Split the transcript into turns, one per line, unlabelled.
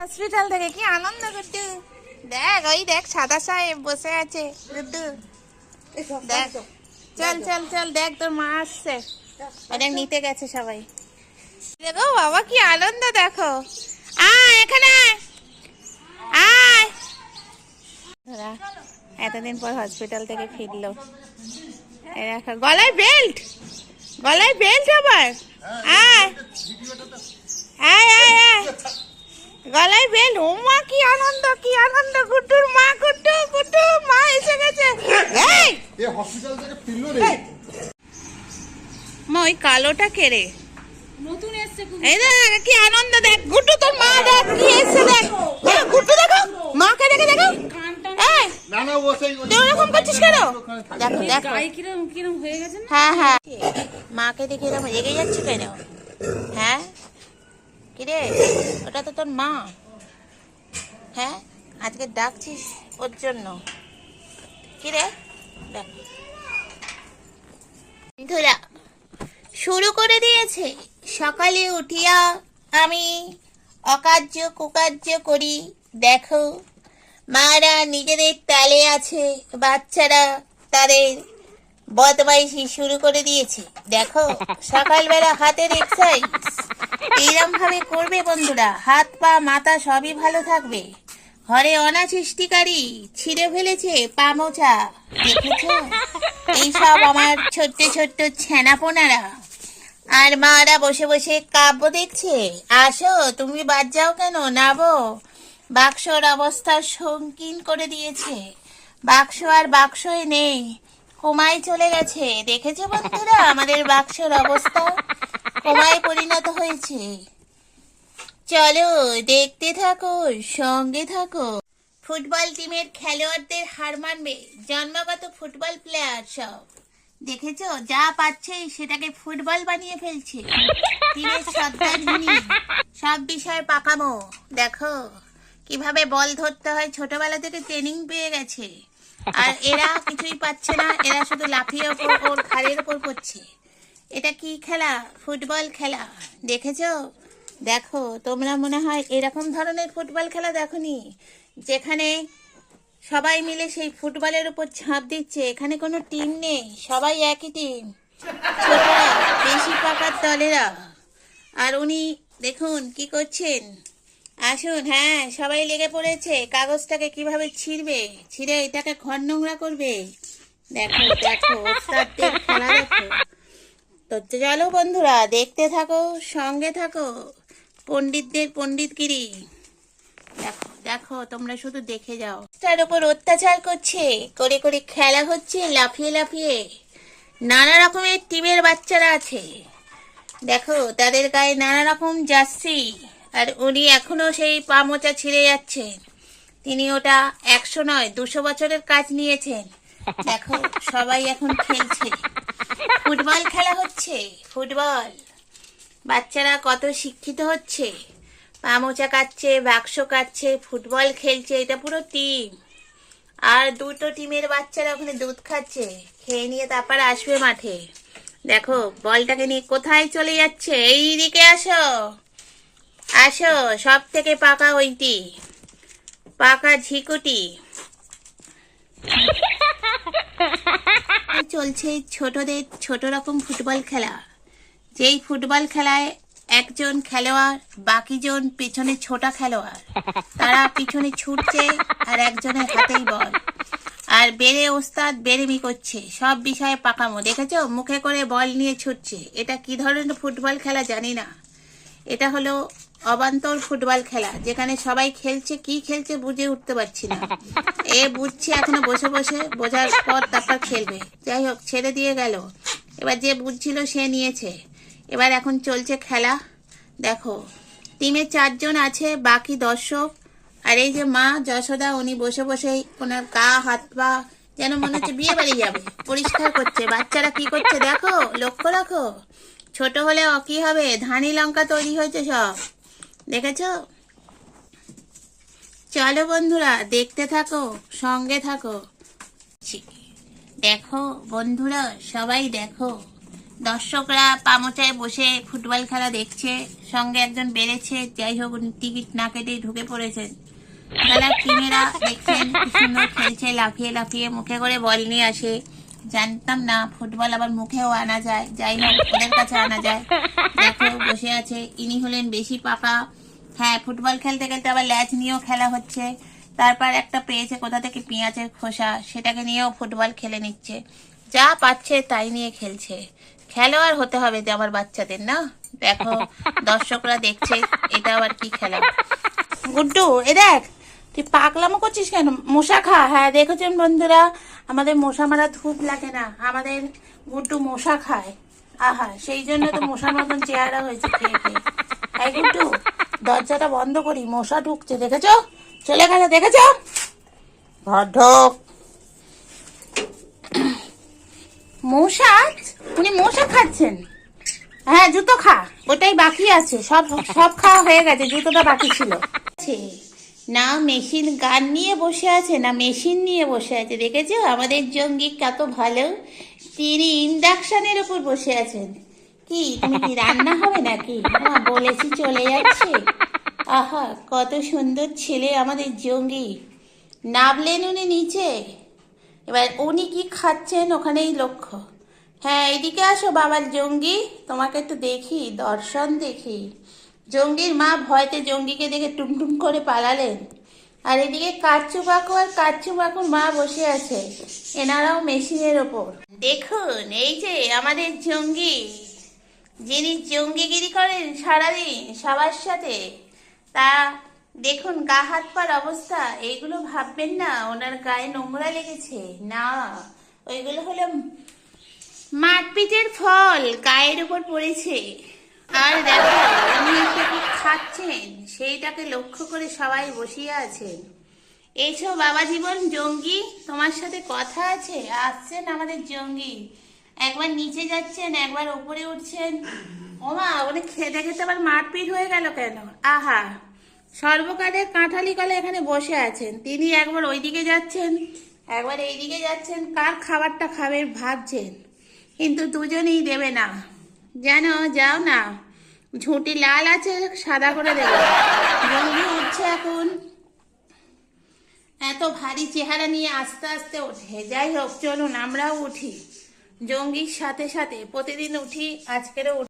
Hospital থেকে কি আনন্দ গুড্ডু দেখ ওই দেখ সাদা সাহেব বসে আছে। গুড্ডু দেখ। চল চল চল দেখ তোর মা আসছে। অনেক নিতে গেছে সবাই। দেখো বাবা কি আনন্দ দেখো। আয় এখানে আয়। এতদিন পর হসপিটাল থেকে ফিরলো। দেখো গলায় বেল্ট। গলায় বেল্ট আবার। আয়। আয় আয় আয়। গলায় বেল। ও মা কি আনন্দ কি আনন্দ। গুড্ডুর মা গুড্ডু গুড্ডু মা এসে গেছে। এই!
এ হসপিটাল থেকে ফিরলো রে।
মা ওই কালোটা কে রে?
নতুন এসছে
এই দেখ কি আনন্দ দেখ। গুড্ডু তোর মা দেখ কি এসে দেখ। এ, দেখো। মাকে দেখে দেখো। এই
না। না ও সেই
তুই ওরকম করছিস কেন? দেখো দেখো।
গায়ে কিরম কিরম হয়ে গেছে না?
হ্যাঁ হ্যাঁ। মাকে দেখে এরকম রেগে যাচ্ছে কেন? হ্যাঁ? ওটা তো তোর মা। হ্যাঁ? আজকে ডাকছিস ওর জন্য। কিরে? দেখ। বন্ধুরা, শুরু করে দিয়েছে। সকালে উঠিয়া আমি অকার্য কুকার্য করি। দেখো, মারা নিজেদের তালে আছে, বাচ্চারা তাদের বদমাইশি শুরু করে দিয়েছে। দেখো, সকালবেলা হাতের এক্সারসাইজ এইরকম ভাবে করবে বন্ধুরা। হাত, পা, মাথা সবই ভালো থাকবে। ঘরে অনা সৃষ্টিকারী ছিঁড়ে ফেলেছে পা মোছা দেখেছ? এইসব আমার ছোট্ট ছোট্ট ছেনাপোনারা। আর মারা বসে বসে কাব্য দেখছে। আসো, তুমি বাদ যাও কেন? নাবো। বাক্সর অবস্থা সংকীন করে দিয়েছে। বাক্স আর বাক্সই নেই। কোমায় চলে গেছে। দেখেছ বন্ধুরা আমাদের বাক্সর অবস্থা? কোমায় পরিণত হয়েছে। চলো, দেখতে থাকো, সঙ্গে থাকো। ফুটবল টিমের খেলোয়াড়দের হার মানবে জন্মগত ফুটবল প্লেয়ার সব। দেখেছ? যা পাচ্ছে সেটাকে ফুটবল বানিয়ে ফেলছে। সব বিষয়ে পাকামো। দেখো, কীভাবে বল ধরতে হয় ছোটবেলা থেকে ট্রেনিং পেয়ে গেছে। আর এরা কিছুই পাচ্ছে না, এরা শুধু লাফিয়ে ওপর, ওর ঘাড়ের ওপর পড়ছে এটা কি খেলা? ফুটবল খেলা? দেখেছ? দেখো, তোমরা মনে হয় এরকম ধরনের ফুটবল খেলা দেখোনি, যেখানে সবাই মিলে সেই ফুটবলের উপর ঝাঁপ দিচ্ছে। এখানে কোনো টিম নেই, সবাই একই টিম। বেশি পাকার দলেরা। আর উনি, দেখুন কি করছেন। আসুন হ্যাঁ সবাই লেগে পড়েছে। কাগজটাকে কীভাবে ছিঁড়বে? ছিঁড়ে এটাকে ঘর নোংরা করবে? দেখো দেখো তো চলো বন্ধুরা, দেখতে থাকো, সঙ্গে থাকো। পণ্ডিতদের পণ্ডিতগিরি। দেখো দেখো, তোমরা শুধু দেখে যাও। তার উপর অত্যাচার করছে, করে করে খেলা হচ্ছে, লাফিয়ে লাফিয়ে। নানা রকমের টিমের বাচ্চারা আছে। দেখো, তাদের গায়ে নানা রকম জার্সি, আর উনি এখনও সেই পা মোচা ছিঁড়ে যাচ্ছেন। তিনি ওটা একশো নয়, দুশো বছরের কাজ নিয়েছেন। দেখো, সবাই এখন খেলছে। ফুটবল খেলা হচ্ছে, ফুটবল। বাচ্চারা কত শিক্ষিত হচ্ছে। পা মোচা কাটছে বাক্স কাটছে ফুটবল খেলছে, এটা পুরো টিম। আর দুটো টিমের বাচ্চারা ওখানে দুধ খাচ্ছে, খেয়ে নিয়ে তারপর আসবে মাঠে। দেখো, বলটাকে নিয়ে কোথায় চলে যাচ্ছে? এই দিকে আসো। আসো সব থেকে পাকা ওইটি। পাকা ঝিকুটি। চলছে ছোটদের ছোট রকম ফুটবল খেলা। যেই ফুটবল খেলায় একজন খেলোয়াড়, বাকিজন পেছনে ছোটা খেলোয়াড়। তারা পিছনে ছুটছে আর একজনের হাতেই বল। আর বেড়ে ওস্তাদ বেরেমি করছে, সব বিষয়ে পাকামো। দেখেছ? মুখে করে বল নিয়ে ছুটছে। এটা কি ধরনের ফুটবল খেলা জানি না। এটা হলো অবান্তর ফুটবল খেলা, যেখানে সবাই খেলছে, কি খেলছে বুঝে উঠতে পারছি না। এ বুঝছে এখনও বসে বসে, বোঝার পর তারপর খেলবে। যাই হোক, ছেড়ে দিয়ে গেল। এবার যে বুঝছিল সে নিয়েছে। এবার এখন চলছে খেলা। দেখো, টিমে চারজন আছে, বাকি দর্শক। আর এই যে মা, যশোদা, উনি বসে বসে ওনার গা, হাত, পা যেন মনে হচ্ছে বিয়ে বাড়ি যাবে, পরিষ্কার করছে। বাচ্চারা কি করছে দেখো, লক্ষ্য রাখো। ছোট হলে কি হবে? ধানি লঙ্কা তৈরি হয়েছে সব। দেখেছ? চলো বন্ধুরা, দেখতে থাকো, সঙ্গে থাকো। দেখো বন্ধুরা, সবাই দেখো। দর্শকরা পামোচায় বসে ফুটবল খেলা দেখছে, সঙ্গে একজন বেড়েছে, যাই হোক টিকিট না কেটেই ঢুকে পড়েছেন। খেলার টিমেরা দেখছেন সুন্দর খেলছে, লাফিয়ে লাফিয়ে মুখে করে বল নিয়ে আসে। জানতাম না, ফুটবল আবার মুখেও আনা যায়, যাই হোক, ওদের কাছে আনা যায়। দেখো, বসে আছে, ইনি হলেন বেশি পাকা হ্যাঁ ফুটবল খেলতে খেলতে আবার ল্যাচ নিয়েও খেলা হচ্ছে। তারপর একটা পেয়েছে কোথা থেকে? পেঁয়াজের খোসা। সেটাকে নিয়েও ফুটবল খেলে নিচ্ছে। যা পাচ্ছে তাই নিয়ে খেলছে। খেলোয়াড় হতে হবে যে আমার বাচ্চাদের, না? দেখো, দর্শকরা দেখছে, এটা আবার কি খেলা? গুড্ডু, এ দেখ, তুই পাগলামো করছিস কেন? মশা খা। হ্যাঁ দেখেছেন বন্ধুরা? আমাদের মশা মারা ধূপ লাগে না। আমাদের গুড্ডু মশা খায়। আহা, সেই জন্য তো মশার মতন চেহারা হয়েছে খেয়ে খেয়ে। গুড্ডু? দরজাটা বন্ধ করি, মশা ঢুকছে, দেখেছ? চলে গেল দেখেছ? ঘর ঢোক। মশা, উনি মশা খাচ্ছেন। হ্যাঁ জুতো খা, ওটাই বাকি আছে, সব সব খাওয়া হয়ে গেছে, জুতোটা বাকি ছিল। না মেশিন গান নিয়ে বসে আছে, না মেশিন নিয়ে বসে আছে, দেখেছ? আমাদের জঙ্গি কত ভালো। তিনি ইন্ডাকশনের উপর বসে আছেন। কি? তুমি কি রান্না হবে নাকি? বলেছি চলে যাচ্ছে। আহা, কত সুন্দর ছেলে আমাদের জঙ্গি। নামলেন উনি নিচে। এবার উনি কি খাচ্ছেন ওখানেই লক্ষ্য। হ্যাঁ এদিকে আসো বাবার জঙ্গি, তোমাকে তো দেখি, দর্শন দেখি। জঙ্গির মা ভয়তে জঙ্গিকে দেখে টুমটুম করে পালালেন। আর এদিকে কাচ্চু বাকু আর কাচ্চু বাকুর মা বসে আছে, এনারাও মেশিনের ওপর। দেখুন, এই যে আমাদের জঙ্গি। যিনি জঙ্গিগিরি করেন সারাদিন সবার সাথে, তা দেখুন গা হাত পার অবস্থা, এইগুলো ভাববেন না, ওনার গায়ে নোংরা লেগেছে। না, ওইগুলো হলো মারপিটের ফল, গায়ের উপর পড়েছে। আর দেখো, উনি একটা কি খাচ্ছেন, সেইটাকে লক্ষ্য করে সবাই বসিয়ে আছেন। এইছো বাবা জীবন জঙ্গি, তোমার সাথে কথা আছে, আসছেন আমাদের জঙ্গি। একবার নিচে যাচ্ছেন, একবার উপরে উঠছেন। ওমা উনি খেতে খেতে আবার মারপিট হয়ে গেল কেন? আহা, সর্বকালের কাঁঠালি কলে এখানে বসে আছেন। তিনি একবার ওইদিকে যাচ্ছেন, একবার এইদিকে যাচ্ছেন, কার খাবারটা খাবে ভাবছেন। কিন্তু দুজনেই দেবে না। যেন যাও না, ঝুঁটি লাল আছে, সাদা করে দেবে। জঙ্গি উঠছে এখন। এত ভারী চেহারা নিয়ে আস্তে আস্তে ওঠে যাই হোক, চলুন, আমরাও উঠি। জঙ্গির সাথে সাথে প্রতিদিন উঠি আজকেরও